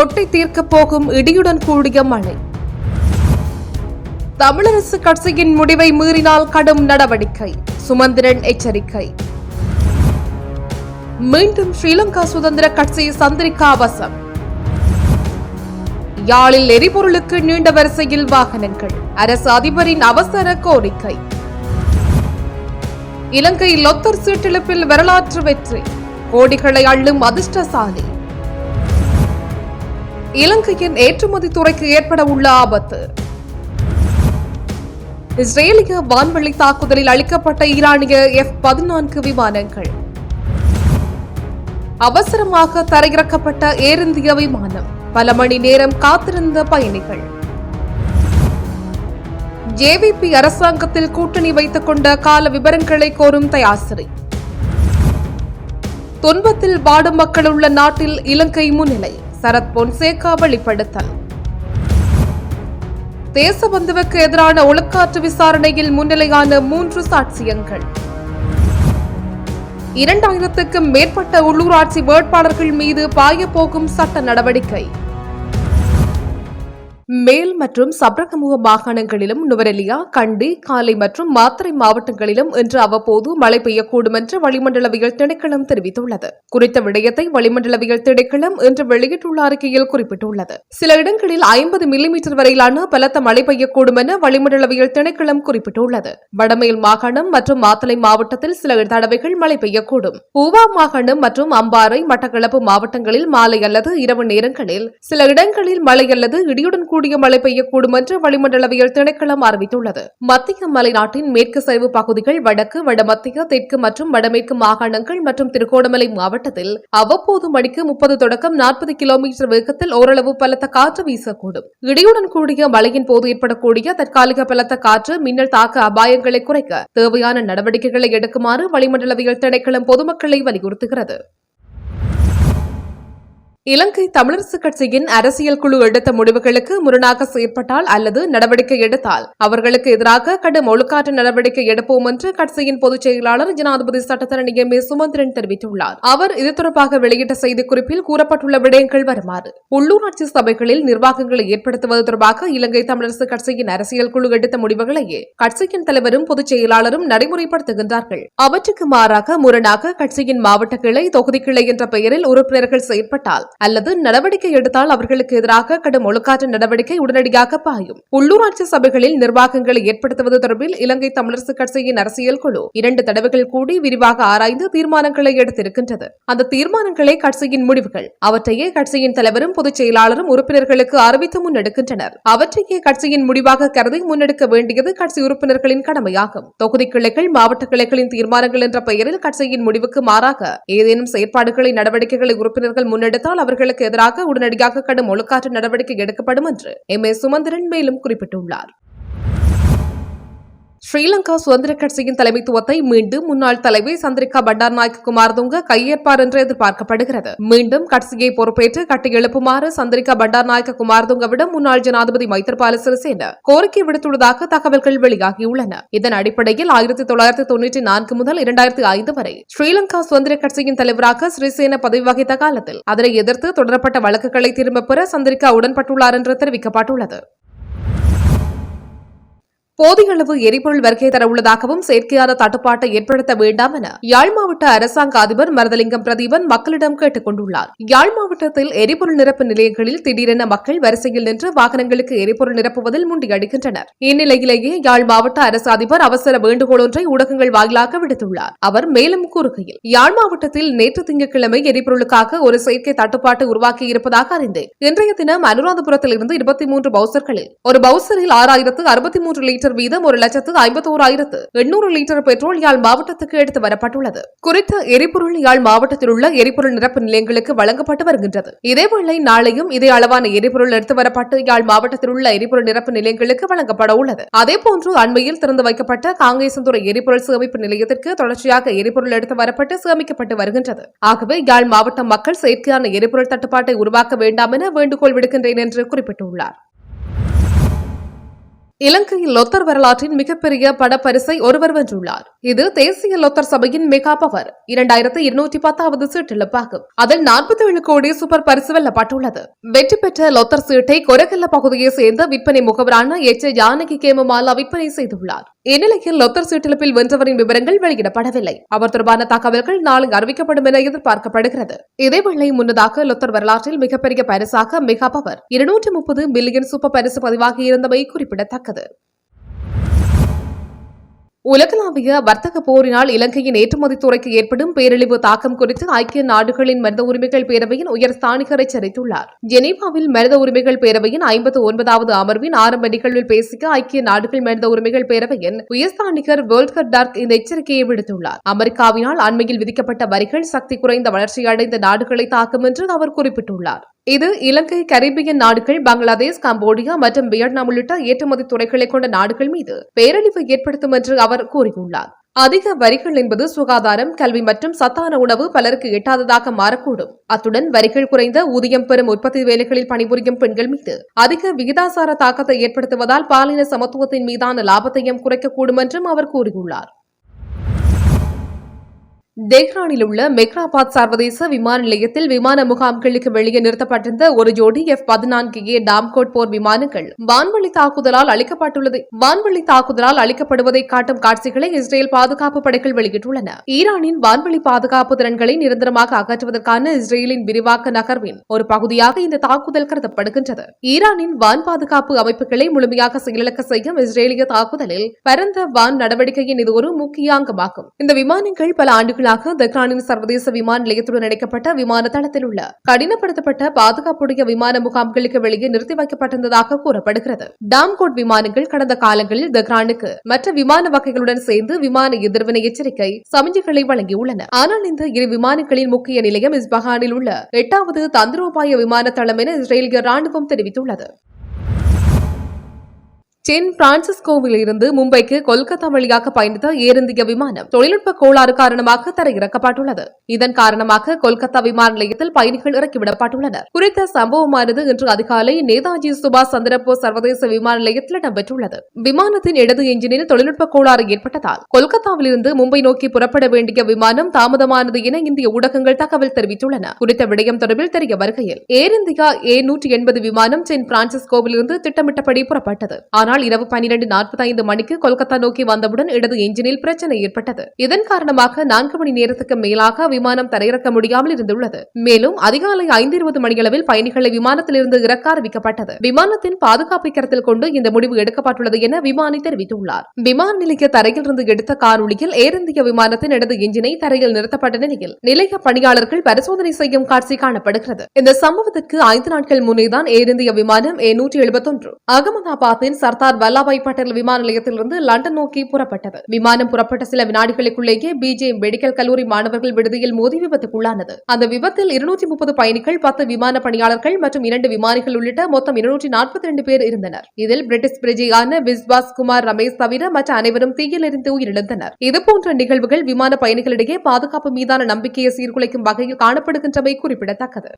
கொட்டை தீர்க்கப் போகும் இடியுடன் கூடிய மழை. தமிழரசு கட்சியின் முடிவை மீறினால் கடும் நடவடிக்கை. சுமந்திரன் எச்சரிக்கை. மீண்டும் ஸ்ரீலங்கா சுதந்திர கட்சி சந்திரிகா அவசம் யாழில் எரிபொருளுக்கு நீண்ட வரிசையில் வாகனங்கள். அரசு அதிபரின் அவசர கோரிக்கை. இலங்கை லொத்தர் சீட்டிழப்பில் வரலாற்று வெற்றி. கோடிகளை அள்ளும் அதிர்ஷ்டசாலி. இலங்கையின் ஏற்றுமதி துறைக்கு ஏற்பட உள்ள ஆபத்து. இஸ்ரேலிய வான்வெளி தாக்குதலில் அளிக்கப்பட்ட ஈரானிய எஃப் பதினான்கு விமானங்கள். அவசரமாக தரையிறக்கப்பட்ட ஏர் இந்திய விமானம். பல மணி நேரம் காத்திருந்த பயணிகள். ஜேவிபி அரசாங்கத்தில் கூட்டணி வைத்துக் கொண்ட கால விவரங்களை கோரும் தயாசிரி. துன்பத்தில் வாடும் மக்கள் உள்ள நாட்டில் இலங்கை முன்னிலை. சரத் பொன்சேகா வெளிப்படுத்தல். தேசபந்துவுக்கு எதிரான ஒழுக்காற்று விசாரணையில் முன்னிலையான மூன்று சாட்சியங்கள். இரண்டாயிரத்துக்கும் மேற்பட்ட உள்ளூராட்சி வேட்பாளர்கள் மீது பாயப்போகும் சட்ட நடவடிக்கை. மேல் மற்றும் சப்ரகமுக மாகாணங்களிலும் நுவரெலியா கண்டி காலை மற்றும் மாத்திரை மாவட்டங்களிலும் இன்று அவ்வப்போது மழை பெய்யக்கூடும் என்று வளிமண்டலவியல் திணைக்களம் தெரிவித்துள்ளது. குறித்த விடயத்தை வளிமண்டலவியல் திணைக்களம் இன்று வெளியிட்டுள்ள அறிக்கையில் குறிப்பிட்டுள்ளது. சில இடங்களில் ஐம்பது மில்லிமீட்டர் வரையிலான பலத்த மழை பெய்யக்கூடும் என வளிமண்டலவியல் திணைக்களம் குறிப்பிட்டுள்ளது. வடமேல் மாகாணம் மற்றும் மாத்தளை மாவட்டத்தில் சில தடவைகள் மழை பெய்யக்கூடும். பூவா மாகாணம் மற்றும் அம்பாறை மட்டக்களப்பு மாவட்டங்களில் மாலை அல்லது இரவு நேரங்களில் சில இடங்களில் மழை அல்லது இடியுடன் கூடிய மழை பெய்யக்கூடும் என்று வளிமண்டலவியல் திணைக்களம் அறிவித்துள்ளது. மத்திய மலைநாட்டின் மேற்கு சரிவு பகுதிகள் வடக்கு வடமத்திய தெற்கு மற்றும் வடமேற்கு மாகாணங்கள் மற்றும் திருகோணமலை மாவட்டத்தில் அவ்வப்போது மணிக்கு முப்பது தொடக்கம் நாற்பது கிலோமீட்டர் வேகத்தில் ஓரளவு பலத்த காற்று வீசக்கூடும். இடியுடன் கூடிய மழையின் போது ஏற்படக்கூடிய தற்காலிக பலத்த காற்று மின்னல் தாக்க அபாயங்களை குறைக்க தேவையான நடவடிக்கைகளை எடுக்குமாறு வளிமண்டலவியல் திணைக்களம் பொதுமக்களை வலியுறுத்துகிறது. இலங்கை தமிழரசு கட்சியின் அரசியல் குழு எடுத்த முடிவுகளுக்கு முரணாக செயற்பட்டால் அல்லது நடவடிக்கை எடுத்தால்? அவர்களுக்கு எதிராக கடும் ஒழுக்காற்று நடவடிக்கை எடுப்போம் என்று கட்சியின் பொதுச் செயலாளர் ஜனாதிபதி சட்டத்தரணி எம் ஏ சுமந்திரன் தெரிவித்துள்ளார். அவர் இது தொடர்பாக வெளியிட்ட செய்திக்குறிப்பில் கூறப்பட்டுள்ள விடயங்கள் வருமாறு உள்ளூராட்சி சபைகளில் நிர்வாகங்களை ஏற்படுத்துவது தொடர்பாக இலங்கை தமிழரசு கட்சியின் அரசியல் குழு எடுத்த முடிவுகளையே கட்சியின் தலைவரும் பொதுச் செயலாளரும் நடைமுறைப்படுத்துகின்றார்கள். அவற்றுக்கு மாறாக முரணாக கட்சியின் மாவட்ட கிளை தொகுதி கிளை என்ற பெயரில் உறுப்பினர்கள் செயற்பட்டால் அல்லது நடவடிக்கை எடுத்தால் அவர்களுக்கு எதிராக கடும் ஒழுக்காற்று நடவடிக்கை உடனடியாக பாயும். உள்ளூராட்சி சபைகளில் நிர்வாகங்களை ஏற்படுத்துவது தொடர்பில் இலங்கை தமிழரசு கட்சியின் அரசியல் குழு இரண்டு தடவைகள் கூடி விரிவாக ஆராய்ந்து தீர்மானங்களை எடுத்திருக்கின்றது. அந்த தீர்மானங்களே கட்சியின் முடிவுகள் அவற்றையே கட்சியின் தலைவரும் பொதுச் செயலாளரும் உறுப்பினர்களுக்கு அறிவித்து முன்னெடுக்கின்றனர். அவற்றையே கட்சியின் முடிவாக கருதி முன்னெடுக்க வேண்டியது கட்சி உறுப்பினர்களின் கடமையாகும். தொகுதி கிளைகள் மாவட்ட கிளைகளின் தீர்மானங்கள் என்ற பெயரில் கட்சியின் முடிவுக்கு மாறாக ஏதேனும் செயற்பாடுகளை நடவடிக்கைகளை உறுப்பினர்கள் முன்னெடுத்தால் அவர்களுக்கு எதிராக உடனடியாக கடும் ஒழுக்காற்று நடவடிக்கை எடுக்கப்படும் என்று எம் ஏ சுமந்திரன் மேலும் குறிப்பிட்டுள்ளார். ஸ்ரீலங்கா சுதந்திர கட்சியின் தலைமைத்துவத்தை மீண்டும் முன்னாள் தலைவி சந்திரிகா பண்டார்நாயக்க குமாரதுங்க கையேற்பார் என்று எதிர்பார்க்கப்படுகிறது. மீண்டும் கட்சியை பொறுப்பேற்று கட்டியெழுப்புமாறு சந்திரிகா பண்டார்நாயக்க குமாரதுங்கவிடம் முன்னாள் ஜனாதிபதி மைத்திரிபால சிறிசேன கோரிக்கை விடுத்துள்ளதாக தகவல்கள் வெளியாகியுள்ளன. இதன் அடிப்படையில் ஆயிரத்தி தொள்ளாயிரத்தி தொன்னூற்றி நான்கு முதல் இரண்டாயிரத்தி ஐந்து வரை ஸ்ரீலங்கா சுதந்திர கட்சியின் தலைவராக சிறிசேன பதவி வகித்த காலத்தில் அதனை எதிர்த்து தொடரப்பட்ட வழக்குகளை திரும்பப் பெற சந்திரிகா உடன்பட்டுள்ளார் என்று தெரிவிக்கப்பட்டுள்ளது. போதிய அளவு எரிபொருள் வருகை தர உள்ளதாகவும் செயற்கையான தட்டுப்பாட்டை ஏற்படுத்த வேண்டாம் என யாழ் மாவட்ட அரசாங்க அதிபர் மரதலிங்கம் பிரதீபன் மக்களிடம் கேட்டுக் கொண்டுள்ளார். யாழ் மாவட்டத்தில் எரிபொருள் நிரப்பு நிலையங்களில் திடீரென மக்கள் வரிசையில் நின்று வாகனங்களுக்கு எரிபொருள் நிரப்புவதில் முண்டியடிக்கின்றனர். இந்நிலையிலேயே யாழ் மாவட்ட அரசு அதிபர் அவசர வேண்டுகோள் ஒன்றை ஊடகங்கள் வாயிலாக விடுத்துள்ளார். அவர் மேலும் கூறுகையில் யாழ் மாவட்டத்தில் நேற்று திங்கட்கிழமை எரிபொருளுக்காக ஒரு செயற்கை தட்டுப்பாட்டை உருவாக்கி இருப்பதாக அறிந்தேன். இன்றைய தினம் அனுராதபுரத்தில் இருந்து இருபத்தி மூன்று பவுசர்களில் ஒரு பவுசரில் ஆறாயிரத்து அறுபத்தி மூன்று லிட்டர் வீதம் ஒரு லட்சத்து ஐம்பத்தோராயிரத்து எண்ணூறு லிட்டர் பெட்ரோல் யாழ் மாவட்டத்துக்கு எடுத்து வரப்பட்டுள்ளது. குறித்த எரிபொருள் யாழ் மாவட்டத்தில் உள்ள எரிபொருள் நிரப்பு நிலையங்களுக்கு வழங்கப்பட்டு வருகின்றது. இதேவேளை நாளையும் இதே அளவான எரிபொருள் எடுத்து வரப்பட்டு யாழ் மாவட்டத்தில் உள்ள எரிபொருள் நிரப்பு நிலையங்களுக்கு வழங்கப்பட உள்ளது. அதேபோன்று அண்மையில் திறந்து வைக்கப்பட்ட காங்கேசந்துறை எரிபொருள் சேமிப்பு நிலையத்திற்கு தொடர்ச்சியாக எரிபொருள் எடுத்து வரப்பட்டு சேமிக்கப்பட்டு வருகின்றது. ஆகவே யாழ் மாவட்ட மக்கள் செயற்கையான எரிபொருள் தட்டுப்பாட்டை உருவாக்க வேண்டாம் என வேண்டுகோள் விடுக்கின்றேன் என்று குறிப்பிட்டுள்ளார். இலங்கையில் லொத்தர் வரலாற்றின் மிகப்பெரிய படப்பரிசை ஒருவர் வென்றுள்ளார். இது தேசிய லொத்தர் சபையின் மெகா பவர் இரண்டாயிரத்தி இருநூற்றி பத்தாவது சீட்டிழப்பாகும் அதில் நாற்பத்தி ஏழு கோடி சூப்பர் பரிசு வெல்லப்பட்டுள்ளது. வெற்றி பெற்ற லொத்தர் சீட்டை கொரகல்ல பகுதியை சேர்ந்த விற்பனை முகவரான எச். ஜானகி கேமமாலா விற்பனை செய்துள்ளார். இந்நிலையில் லொத்தர் சீட்டிழப்பில் வென்றவரின் விவரங்கள் வெளியிடப்படவில்லை. அவர் தொடர்பான தகவல்கள் நாளை அறிவிக்கப்படும் என எதிர்பார்க்கப்படுகிறது. இதேவேளை முன்னதாக லொத்தர் வரலாற்றில் மிகப்பெரிய பரிசாக மெகா பவர் இருநூற்றி முப்பது மில்லியன் சூப்பர் பரிசு பதிவாகியிருந்தமை குறிப்பிடத்தக்கது. உலகளாவிய வர்த்தக போரினால் இலங்கையின் ஏற்றுமதி துறைக்கு ஏற்படும் பேரழிவு தாக்கம் குறித்து ஐக்கிய நாடுகளின் மனித உரிமைகள் பேரவையின் உயர் ஸ்தானிகர் எச்சரித்துள்ளார் ஜெனீவாவில் மனித உரிமைகள் பேரவையின் ஐம்பத்து ஒன்பதாவது அமர்வின் ஆரம்ப நிகழ்வில் பேசிய ஐக்கிய நாடுகள் மனித உரிமைகள் பேரவையின் உயர்ஸ்தானிகர் வேர்ல்ட்கர் டார்க் இந்த எச்சரிக்கையை விடுத்துள்ளார். அமெரிக்காவினால் அண்மையில் விதிக்கப்பட்ட வரிகள் சக்தி குறைந்த வளர்ச்சியடைந்த நாடுகளை தாக்கும் என்று அவர் குறிப்பிட்டுள்ளார். இது இலங்கை கரீபியன் நாடுகள் பங்களாதேஷ் கம்போடியா மற்றும் வியட்நாம் உள்ளிட்ட ஏற்றுமதி துறைகளை கொண்ட நாடுகள் மீது பேரழிவு ஏற்படுத்தும் என்று அவர் கூறியுள்ளார். அதிக வரிகள் என்பது சுகாதாரம் கல்வி மற்றும் சத்தான உணவு பலருக்கு எட்டாததாக மாறக்கூடும். அத்துடன் வரிகள் குறைந்த ஊதியம் பெறும் உற்பத்தி வேலைகளில் பணிபுரியும் பெண்கள் மீது அதிக விகிதாசார தாக்கத்தை ஏற்படுத்துவதால் பாலின சமத்துவத்தின் மீதான லாபத்தையும் குறைக்கக்கூடும் என்றும் அவர் கூறியுள்ளார். தெஹ்ரானில் உள்ள மெக்ராபாத் சர்வதேச விமான நிலையத்தில் விமான முகாம்களுக்கு வெளியே நிறுத்தப்பட்டிருந்த ஒரு ஜோடி எஃப் பதினான்கு ஏ டாம்கோட் போர் விமானங்கள் வான்வழி தாக்குதலால் அளிக்கப்பட்டுள்ளது வான்வழி தாக்குதலால் அளிக்கப்படுவதை காட்டும் காட்சிகளை இஸ்ரேல் பாதுகாப்பு படைகள் வெளியிட்டுள்ளன. ஈரானின் வான்வழி பாதுகாப்பு திறன்களை நிரந்தரமாக அகற்றுவதற்கான இஸ்ரேலின் விரிவாக்க நகர்வின் ஒரு பகுதியாக இந்த தாக்குதல் கருதப்படுகின்றது. ஈரானின் வான் பாதுகாப்பு அமைப்புகளை முழுமையாக செயலிழக்க செய்யும் இஸ்ரேலிய தாக்குதலில் பரந்த வான் நடவடிக்கையின் இது ஒரு முக்கிய அங்கமாகும். இந்த விமானங்கள் பல ஆண்டுகளாக தெஹ்ரானின் சர்வதேச விமான நிலையத்துடன் இணைக்கப்பட்ட விமான தளத்தில் உள்ள கடினப்படுத்தப்பட்ட பாதுகாப்புடைய விமான முகாம்களுக்கு வெளியே நிறுத்தி வைக்கப்பட்டிருந்ததாக கூறப்படுகிறது. டாம்கோட் விமானங்கள் கடந்த காலங்களில் தெஹ்ரானுக்கு மற்ற விமான வகைகளுடன் சேர்ந்து விமான எதிர்வினை எச்சரிக்கை சமிஞ்சைகளை வழங்கியுள்ளன. ஆனால் இந்த இரு விமானங்களின் முக்கிய நிலையம் இஸ்பஹானில் உள்ள எட்டாவது தந்திரோபாய விமான தளம் என இஸ்ரேலிய ராணுவம் தெரிவித்துள்ளது. சென் பிரான்சிஸ்கோவில் இருந்து மும்பைக்கு கொல்கத்தா வழியாக பயணித்த ஏர் இந்திய விமானம் தொழில்நுட்ப கோளாறு காரணமாக தரையிறக்கப்பட்டுள்ளது. இதன் காரணமாக கொல்கத்தா விமான நிலையத்தில் பயணிகள் இறக்கிவிடப்பட்டுள்ளனர். குறித்த சம்பவமானது இன்று அதிகாலை நேதாஜி சுபாஷ் சந்திரபோஸ் சர்வதேச விமான நிலையத்தில் இடம்பெற்றுள்ளது. விமானத்தின் இடது எஞ்சினில் தொழில்நுட்ப கோளாறு ஏற்பட்டதால் கொல்கத்தாவில் இருந்து மும்பை நோக்கி புறப்பட வேண்டிய விமானம் தாமதமானது என இந்திய ஊடகங்கள் தகவல் தெரிவித்துள்ளன. குறித்த விடயம் தொடர்பில் தெரிய வருகையில் ஏர் இந்தியா ஏ நூற்றி எண்பது விமானம் சென் பிரான்சிஸ்கோவில் இருந்து திட்டமிட்டபடி புறப்பட்டது. ஆனால் இரவு பனிரெண்டு நாற்பத்தைந்து மணிக்கு கொல்கத்தா நோக்கி வந்தவுடன் இடது எஞ்சினில் பிரச்சனை ஏற்பட்டது. இதன் காரணமாக நான்கு மணி நேரத்துக்கு மேலாக விமானம் தரையிறக்க முடியாமல் இருந்துள்ளது. மேலும் அதிகாலை ஐந்து இருபது மணியளவில் பயணிகளை விமானத்திலிருந்து இறக்க அறிவிக்கப்பட்டது. விமானத்தின் பாதுகாப்பை கருத்தில் கொண்டு இந்த முடிவு எடுக்கப்பட்டுள்ளது என விமானி தெரிவித்துள்ளார். விமான நிலைய தரையிலிருந்து எடுத்த காணொலியில் ஏர் இந்திய விமானத்தின் இடது என்ஜினை தரையில் நிறுத்தப்பட்ட நிலையில் நிலைய பணியாளர்கள் பரிசோதனை செய்யும் காட்சி காணப்படுகிறது. இந்த சம்பவத்திற்கு ஐந்து நாட்கள் முன்னேதான் ஏர் இந்திய விமானம் ஏ நூற்றி எழுபத்தொன்று அகமதாபாத்தின் சர்தார் வல்லபாய் பட்டேல் விமான நிலையத்திலிருந்து லண்டன் நோக்கி புறப்பட்டது. விமானம் புறப்பட்ட சில வினாடிகளுக்குள்ளேயே பிஜே மெடிக்கல் கல்லூரி மாணவர்கள் விடுதியில் மோதி விபத்துக்குள்ளானது. அந்த விபத்தில் இருநூற்றி முப்பது பயணிகள் பத்து விமான பணியாளர்கள் மற்றும் இரண்டு விமானிகள் உள்ளிட்ட மொத்தம் இருநூற்றி நாற்பத்தி ரெண்டு பேர் இருந்தனர். இதில் பிரிட்டிஷ் பிரஜையான விஸ்வாஸ் குமார் ரமேஷ் தவிர மற்ற அனைவரும் தீயில் எரிந்து உயிரிழந்தனர். இதுபோன்ற நிகழ்வுகள் விமான பயணிகளிடையே பாதுகாப்பு மீதான நம்பிக்கையை சீர்குலைக்கும் வகையில் காணப்படுகின்றமை குறிப்பிடத்தக்கது.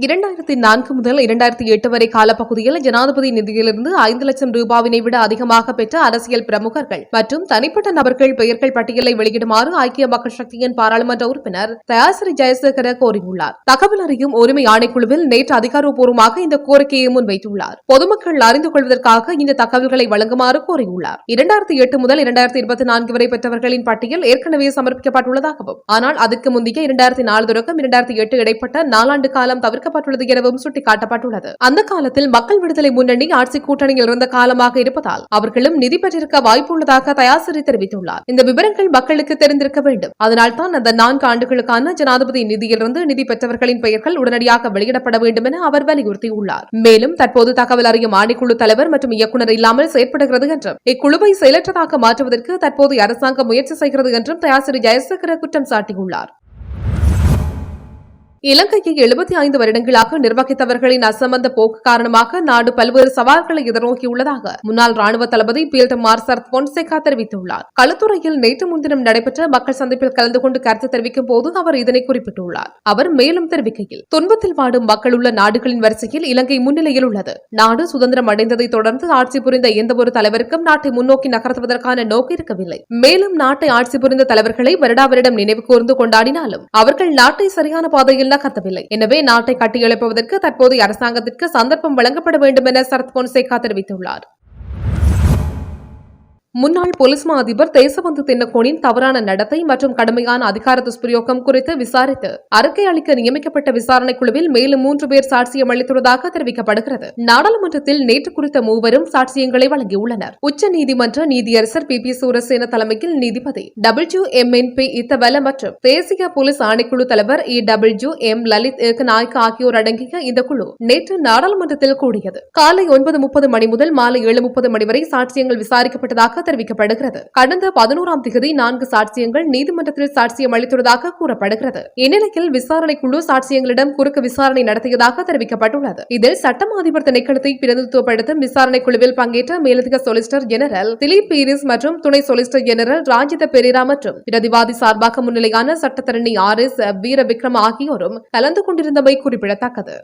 இரண்டாயிரத்தி நான்கு முதல் இரண்டாயிரத்தி எட்டு வரை காலப்பகுதியில் ஜனாதிபதி நிதியிலிருந்து ஐந்து லட்சம் ரூபாவினை விட அதிகமாக பெற்ற அரசியல் பிரமுகர்கள் மற்றும் தனிப்பட்ட நபர்கள் பெயர்கள் பட்டியலை வெளியிடுமாறு ஐக்கிய மக்கள் சக்தியின் பாராளுமன்ற உறுப்பினர் தயாசிரி ஜெயசேகர கோரியுள்ளார். தகவல் அறியும் உரிமை ஆணைக்குழுவில் நேற்று அதிகாரப்பூர்வமாக இந்த கோரிக்கையை முன்வைத்துள்ளார். பொதுமக்கள் அறிந்து கொள்வதற்காக இந்த தகவல்களை வழங்குமாறு கோரியுள்ளார். இரண்டாயிரத்தி எட்டு முதல் இரண்டாயிரத்தி இருபத்தி நான்கு வரை பெற்றவர்களின் பட்டியல் ஏற்கனவே சமர்ப்பிக்கப்பட்டுள்ளதாகவும் ஆனால் அதுக்கு முந்தைய இரண்டாயிரத்தி நாலு தொடக்கம் இரண்டாயிரத்தி எட்டு இடைப்பட்ட நாலாண்டு காலம் தவிர்க்க தவிர்க்கப்பட்டுள்ளது எனவும் சுட்டிக்காட்டப்பட்டுள்ளது. அந்த காலத்தில் மக்கள் விடுதலை முன்னணி ஆட்சி கூட்டணியில் இருந்த காலமாக இருப்பதால் அவர்களும் நிதி பெற்றிருக்க வாய்ப்புள்ளதாக தயாசிரி தெரிவித்துள்ளார். இந்த விவரங்கள் மக்களுக்கு தெரிந்திருக்க வேண்டும். அதனால்தான் அந்த நான்கு ஆண்டுகளுக்கான ஜனாதிபதி நிதியிலிருந்து நிதி பெற்றவர்களின் பெயர்கள் உடனடியாக வெளியிடப்பட வேண்டும் என அவர் வலியுறுத்தியுள்ளார். மேலும் தற்போது தகவல் அறியும் ஆணைக்குழு தலைவர் மற்றும் இயக்குநர் இல்லாமல் செயற்படுகிறது என்றும் இக்குழுவை செயலற்றதாக மாற்றுவதற்கு தற்போதைய அரசாங்கம் முயற்சி செய்கிறது என்றும் தயாசிரி ஜெயசேகர குற்றம் சாட்டியுள்ளார். இலங்கையை எழுபத்தி ஐந்து வருடங்களாக நிர்வகித்தவர்களின் அசம்பந்த போக்கு காரணமாக நாடு பல்வேறு சவால்களை எதிர்நோக்கியுள்ளதாக முன்னாள் ராணுவ தளபதி பீல்ட் மார்சர் பொன்சேகா தெரிவித்துள்ளார். களுத்துறையில் நேற்று முன்தினம் நடைபெற்ற மக்கள் சந்திப்பில் கலந்து கொண்டு கருத்து தெரிவிக்கும் போது அவர் இதனை குறிப்பிட்டுள்ளார். அவர் மேலும் தெரிவிக்கையில் துன்பத்தில் வாடும் மக்கள் உள்ள நாடுகளின் வரிசையில் இலங்கை முன்னிலையில் உள்ளது. நாடு சுதந்திரம் அடைந்ததை தொடர்ந்து ஆட்சி புரிந்த எந்தவொரு தலைவருக்கும் நாட்டை முன்னோக்கி நகர்த்துவதற்கான நோக்கு இருக்கவில்லை. மேலும் நாட்டை ஆட்சி புரிந்த தலைவர்களை வருடா வருடம் நினைவு கூர்ந்து கொண்டாடினாலும் அவர்கள் நாட்டை சரியான பாதையில் நகர்த்தவில்லை எனவே நாட்டை கட்டியெழுப்புவதற்கு தற்போதைய அரசாங்கத்திற்கு சந்தர்ப்பம் வழங்கப்பட வேண்டும் என சரத் பொன்சேகா தெரிவித்துள்ளார். முன்னாள் போலீஸ் மா அதிபர் தேசபந்து தின்னகோனின் தவறான நடத்தை மற்றும் கடுமையான அதிகார துஷ்பிரயோகம் குறித்து விசாரித்து அறிக்கை அளிக்க நியமிக்கப்பட்ட விசாரணை குழுவில் மேலும் மூன்று பேர் சாட்சியம் அளித்துள்ளதாக தெரிவிக்கப்படுகிறது. நாடாளுமன்றத்தில் நேற்று குறித்த மூவரும் சாட்சியங்களை வழங்கியுள்ளனர். உச்ச நீதிமன்ற நீதியரசர் பி. பி. சூரசேன தலைமையில் நீதிபதி W M N P Ittawala மற்றும் தேசிய போலீஸ் ஆணைக்குழு தலைவர் E. W M. Lalith Ekanayake ஆகியோர் அடங்கிய இந்த குழு நேற்று நாடாளுமன்றத்தில் கூடியது. காலை ஒன்பது முப்பது மணி முதல் மாலை ஏழு முப்பது மணி வரை சாட்சியங்கள் விசாரிக்கப்பட்டதாக தெரிவிக்கப்படுகிறது. கடந்த பதினோராம் தேதி நான்கு சாட்சியங்கள் நீதிமன்றத்தில் சாட்சியம் அளித்துள்ளதாக கூறப்படுகிறது. இந்நிலையில் விசாரணை குழு சாட்சியங்களிடம் குறுக்கு விசாரணை நடத்தியதாக தெரிவிக்கப்பட்டுள்ளது. இதில் சட்டம் அதிபர் திணைக்களத்தை பிரதிநிதித்துவப்படுத்தும் விசாரணை குழுவில் பங்கேற்ற மேலதிக சொலிசிட்டர் ஜெனரல் திலீப் பீரிஸ் மற்றும் துணை சொலிசிட்டர் ஜெனரல் ராஜித பெரேரா மற்றும் பிரதிவாதி சார்பாக முன்னிலையான சட்டத்தரணி ஆர் எஸ் வீர விக்ரம் ஆகியோரும் கலந்து கொண்டிருந்தமை குறிப்பிடத்தக்கது.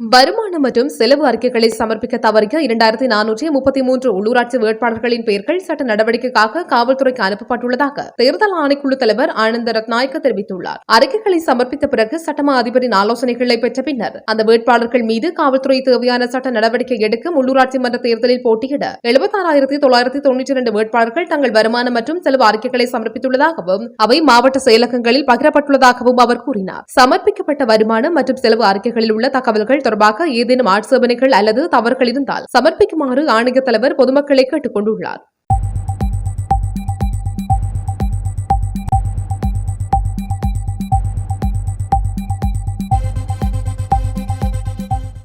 வருமானம் மற்றும் செலவு அறிக்கைகளை சமர்ப்பிக்க தவறிய இரண்டாயிரத்தி நானூற்றி முப்பத்தி மூன்று உள்ளூராட்சி வேட்பாளர்களின் பெயர்கள் சட்ட நடவடிக்கைக்காக காவல்துறைக்கு அனுப்பப்பட்டுள்ளதாக தேர்தல் ஆணைக்குழு தலைவர் ஆனந்த ரத்நாயக்க தெரிவித்துள்ளார். அறிக்கைகளை சமர்ப்பித்த பிறகு சட்டமா அதிபரின் ஆலோசனைகளை பெற்ற பின்னர் அந்த வேட்பாளர்கள் மீது காவல்துறை தேவையான சட்ட நடவடிக்கை எடுக்கும் உள்ளூராட்சி மன்ற தேர்தலில் போட்டியிட எழுபத்தாறாயிரத்தி தொள்ளாயிரத்தி தொன்னூற்றி இரண்டு வேட்பாளர்கள் தங்கள் வருமானம் மற்றும் செலவு அறிக்கைகளை சமர்ப்பித்துள்ளதாகவும் அவை மாவட்ட செயலகங்களில் பகிரப்பட்டுள்ளதாகவும் அவர் கூறினார். சமர்ப்பிக்கப்பட்ட வருமானம் மற்றும் செலவு அறிக்கைகளில் உள்ள தகவல்கள் தொடர்பாக ஏதேனும் ஆட்சேபனைகள் அல்லது தவறுகள் இருந்தால் சமர்ப்பிக்குமாறு ஆணைய தலைவர் பொதுமக்களை கேட்டுக் கொண்டுள்ளார்